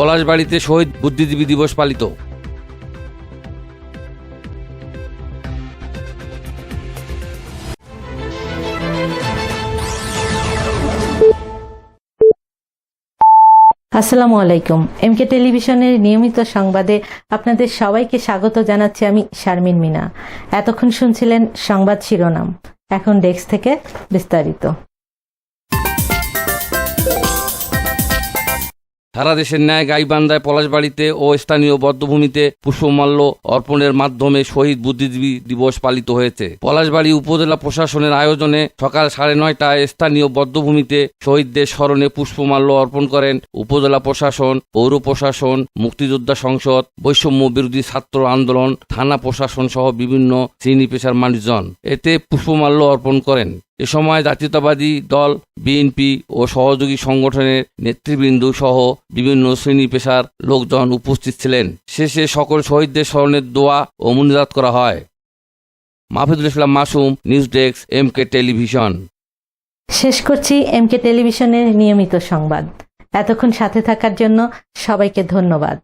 পলাশবাড়িতে শহীদ বুদ্ধিজীবী দিবস পালিত। আসসালামু আলাইকুম। এমকে টেলিভিশনের নিয়মিত সংবাদে আপনাদের সবাইকে স্বাগত জানাচ্ছি আমি শারমিন মিনা। এতক্ষণ শুনছিলেন সংবাদ শিরোনাম। এখন ডেস্ক থেকে বিস্তারিত। সারা দেশের ন্যায় গাইবান্ধায় পলাশবাড়িতে ও স্থানীয় বদ্ধভূমিতে পুষ্পমাল্য অর্পণের মাধ্যমে শহীদ বুদ্ধিজীবী দিবস পালিত হয়েছে। পলাশবাড়ি উপজেলা প্রশাসনের আয়োজনে সকাল সাড়ে নয়টায় স্থানীয় বদ্ধভূমিতে শহীদদের স্মরণে পুষ্পমাল্য অর্পণ করেন উপজেলা প্রশাসন, পৌর প্রশাসন, মুক্তিযোদ্ধা সংসদ, বৈষম্য বিরোধী ছাত্র আন্দোলন, থানা প্রশাসন সহ বিভিন্ন শ্রেণি পেশার মানুষজন। এতে পুষ্পমাল্য অর্পণ করেন। এ সময় জাতীয়তাবাদী দল বিএনপি ও সহযোগী সংগঠনের নেতৃবৃন্দ সহ বিভিন্ন শ্রেণি পেশার লোকজন উপস্থিত ছিলেন। শেষে সকল শহীদদের স্মরণের দোয়া ও মুনিজাত করা হয়। Mahfidul Islam Masum, news desk M K television. শেষ করছি এমকে টেলিভিশনের নিয়মিত সংবাদ। এতক্ষণ সাথে থাকার জন্য সবাইকে ধন্যবাদ।